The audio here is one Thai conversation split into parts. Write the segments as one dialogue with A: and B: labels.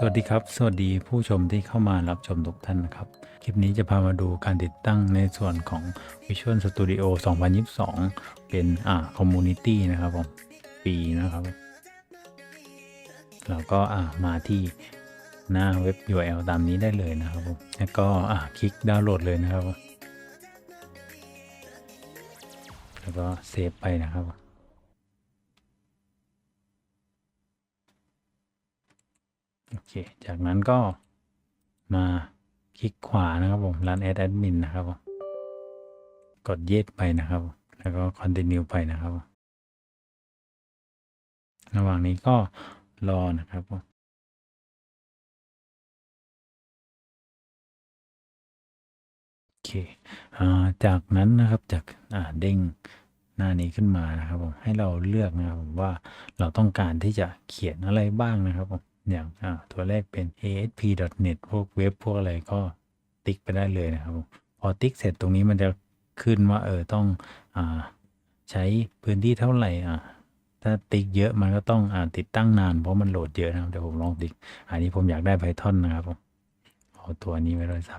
A: สวัสดีครับ สวัสดีผู้ชมที่เข้ามารับชมทุกท่านนะครับ คลิปนี้จะพามาดูการติดตั้งในส่วนของ Visual Studio 2022 เป็นอ่า Community นะครับผม ปีนะครับเราก็อ่ามาที่หน้าเว็บ URL ตามนี้ได้เลยนะครับผม แล้วก็อ่าคลิกดาวน์โหลดเลยนะครับ แล้วก็เซฟไปนะครับ โอเค จากนั้นก็มาคลิกขวานะครับผม Run as admin นะครับผม กด yes ไปนะครับ แล้วก็ continue ไปนะครับ ระหว่างนี้ก็รอนะครับผมโอเคจากนั้นนะครับจากเด้งหน้านี้ขึ้นมานะครับผมให้เราเลือกนะครับผมว่าเราต้องการที่จะเขียนอะไรบ้างนะครับผม อย่างอ่าตัวแรกเป็น ASP.NET พวกเว็บพวกอะไรก็ติ๊กไปได้เลยนะครับ พอติ๊กเสร็จตรงนี้มันจะขึ้นว่าเออต้องอ่าใช้พื้นที่เท่าไหร่อ่าถ้าติ๊กเยอะมันก็ต้องอ่าติดตั้งนานเพราะมันโหลดเยอะนะครับเดี๋ยวผมลองติ๊ก อันนี้ผมอยากได้ Python นะครับผมเอาตัวนี้ไว้เลย3.9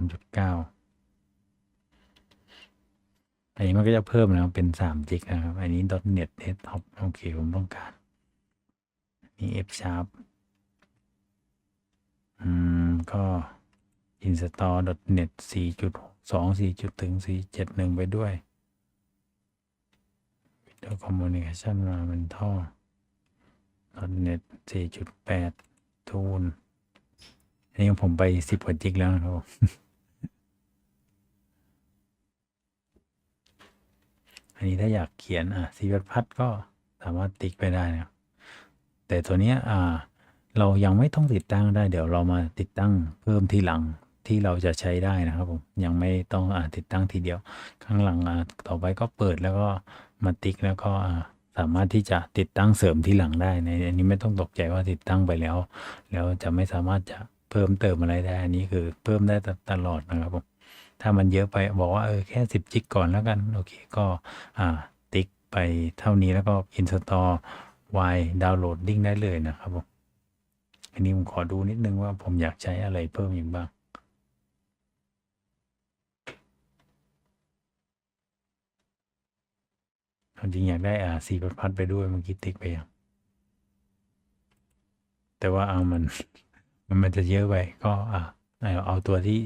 A: อันนี้มันก็จะเพิ่มนะครับเป็น3จิกนะครับ อันนี้ .NET Desktop โอเคผมต้องการนี่ F Sharp ก็ install .NET 4.2 4ถึง4.71 ไปด้วย Video Communication มาเป็นท่อ .NET 4.8 Tool อันนี้ผมไป 10 กว่าจิกแล้วนะครับอันนี้ถ้าอยากเขียนอะสีวัดพัดก็สามารถติ๊กไปได้นะแต่ตัวเนี้ยอ่า เรายังไม่ต้องติดตั้งได้ เดี๋ยวเรามาติดตั้งเพิ่มทีหลังที่เราจะใช้ได้นะครับผมยังไม่ต้องอ่าติดตั้งทีเดียว ข้างหลังอ่าต่อไปก็เปิดแล้วก็มาติ๊กแล้วก็อ่าสามารถที่จะติดตั้งเสริมทีหลังได้ในอันนี้ไม่ต้องตกใจว่าติดตั้งไปแล้ว แล้วจะไม่สามารถจะเพิ่มเติมอะไรได้ อันนี้คือเพิ่มได้ตลอดนะครับผมถ้ามันเยอะไปบอกว่าเออแค่สิบจิกก่อนแล้วกันโอเคก็อ่าติ๊กไปเท่านี้แล้วก็ install y downloading ได้เลยนะครับผม อันนี้ผมขอดูนิดนึงว่าผมอยากใช้อะไรเพิ่มอีกบ้างจริงอยากได้อ่าสีพัดพัดไปด้วยเมื่อกี้ติ๊กไปยังแต่ว่าเอามัน มันมันจะเยอะไปก็อ่าเอาเอาตัวที่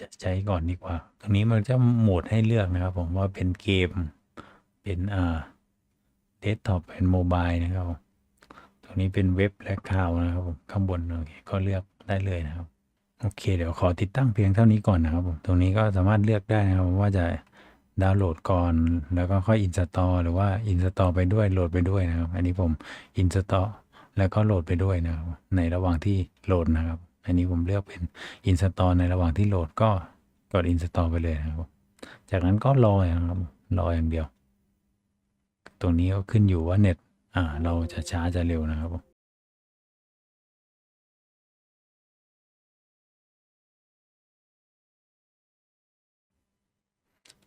A: จะใช้ก่อนดีกว่า ตรงนี้มันจะโหมดให้เลือกนะครับ ผมว่าเป็นเกม เป็นอ่าเดสก์ท็อปเป็นโมบายนะครับผม นี้เป็นเว็บและข่าวนะครับผมข้างบนโอเคก็เลือกได้เลยนะครับโอเค เดี๋ยวขอติดตั้งเพียงเท่านี้ก่อนนะครับผมตรงนี้ก็สามารถเลือกได้นะครับว่าจะดาวน์โหลดก่อนแล้วก็ค่อยอินสตอลหรือว่าอินสตอลไปด้วยโหลดไปด้วยนะครับ อันนี้ผมอินสตอลแล้วก็โหลดไปด้วยนะครับ ในระหว่างที่โหลดนะครับ อันนี้ผมเลือกเป็นอินสตอลในระหว่างที่โหลดก็กดอินสตอลไปเลยนะครับ จากนั้นก็รอนะครับรออย่างเดียว ตรงนี้ก็ขึ้นอยู่ว่าเน็ต อ่า เราจะช้าจะเร็วนะครับผม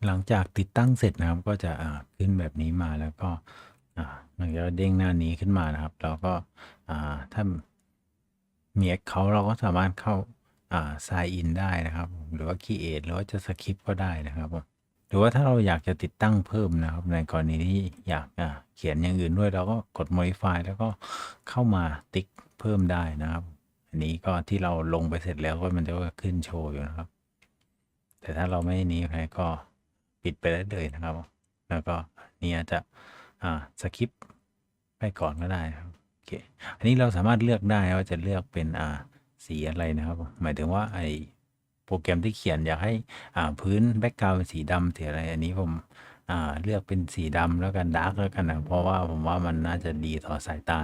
A: หลังจากติดตั้งเสร็จนะครับ ก็จะอ่าขึ้นแบบนี้มาแล้วก็ อ่ามันก็เด้งหน้านี้ขึ้นมานะครับแล้วก็อ่าถ้ามี account เราก็สามารถเข้าอ่า sign in ได้นะครับ หรือว่า create หรือว่าจะ skip ก็ได้นะครับผม หรือว่าถ้าเราอยากจะติดตั้งเพิ่มนะครับ ในกรณีที่อยากเขียนอย่างอื่นด้วยเราก็กด modify แล้วก็เข้ามาติ๊กเพิ่มได้นะครับ อันนี้ก็ที่เราลงไปเสร็จแล้วก็มันจะขึ้นโชว์อยู่นะครับ แต่ถ้าเราไม่นี้ใครก็ปิดไปได้เลยนะครับ แล้วก็นี่ยจะอ่าสคิปไปก่อนก็ได้นะครับโอเคอันนี้เราสามารถเลือกได้ว่าจะเลือกเป็นอ่าสีอะไรนะครับ หมายถึงว่าไอ โปรแกรมที่เขียนอยากให้พื้นแบ็กกราวด์เป็นสีดำสีอะไรอันนี้ผมเลือกเป็นสีดำแล้วกันดาร์กแล้วกันนะเพราะว่าผมว่ามันน่าจะดีต่อสายตา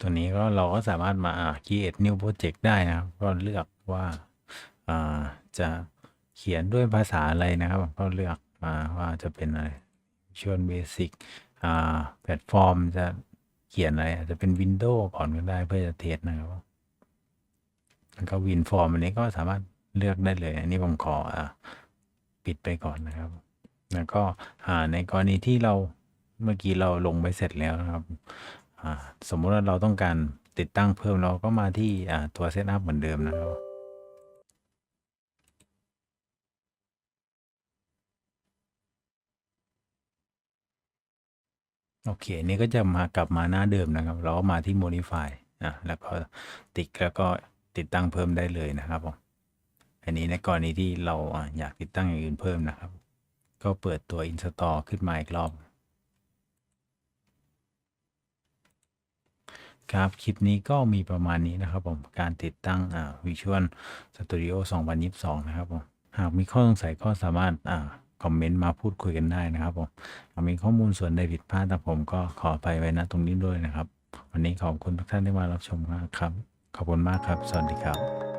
A: ตัวนี้ก็เราก็สามารถมา create new project ได้นะครับ ก็เลือกว่าาจะเขียนด้วยภาษาอะไรนะครับ ก็เลือกมาว่าจะเป็นอะไรชวนเบสิกแพลตฟอร์มจะ เขียนอะไรอาจจะเป็น Windows ก่อนก็ได้เพื่อจะเทสนะครับแล้วก็วินฟอร์มอันนี้ก็สามารถเลือกได้เลย อันนี้ผมขออปิดไปก่อนนะครับ แล้วก็อ่าในกรณีที่เราเมื่อกี้เราลงไปเสร็จแล้วนะครับสมมุติว่าเราต้องการติดตั้งเพิ่มเราก็มาที่ตัวเซตอัพเหมือนเดิมนะครับ โอเค นี่ก็จะมากลับมาหน้าเดิมนะครับ เราก็มาที่ modify อะแล้วก็ติ๊กแล้วก็ติดตั้งเพิ่มได้เลยนะครับผมอันนี้ในกรณีที่เราอะอยากติดตั้งอย่างอื่นเพิ่มนะครับ ก็เปิดตัว install ขึ้นมาอีกรอบครับ คลิปนี้ก็มีประมาณนี้นะครับผม การติดตั้งอ่า Visual Studio 2022 นะครับผม หากมีข้อสงสัยก็สามารถอ่า คอมเมนต์มาพูดคุยกันได้นะครับผมมีข้อมูลส่วนใดผิดพลาดแต่ผมก็ขอไปไว้ณตรงนี้ด้วยนะครับ วันนี้ขอบคุณทุกท่านที่มารับชมครับ ขอบคุณมากครับ สวัสดีครับ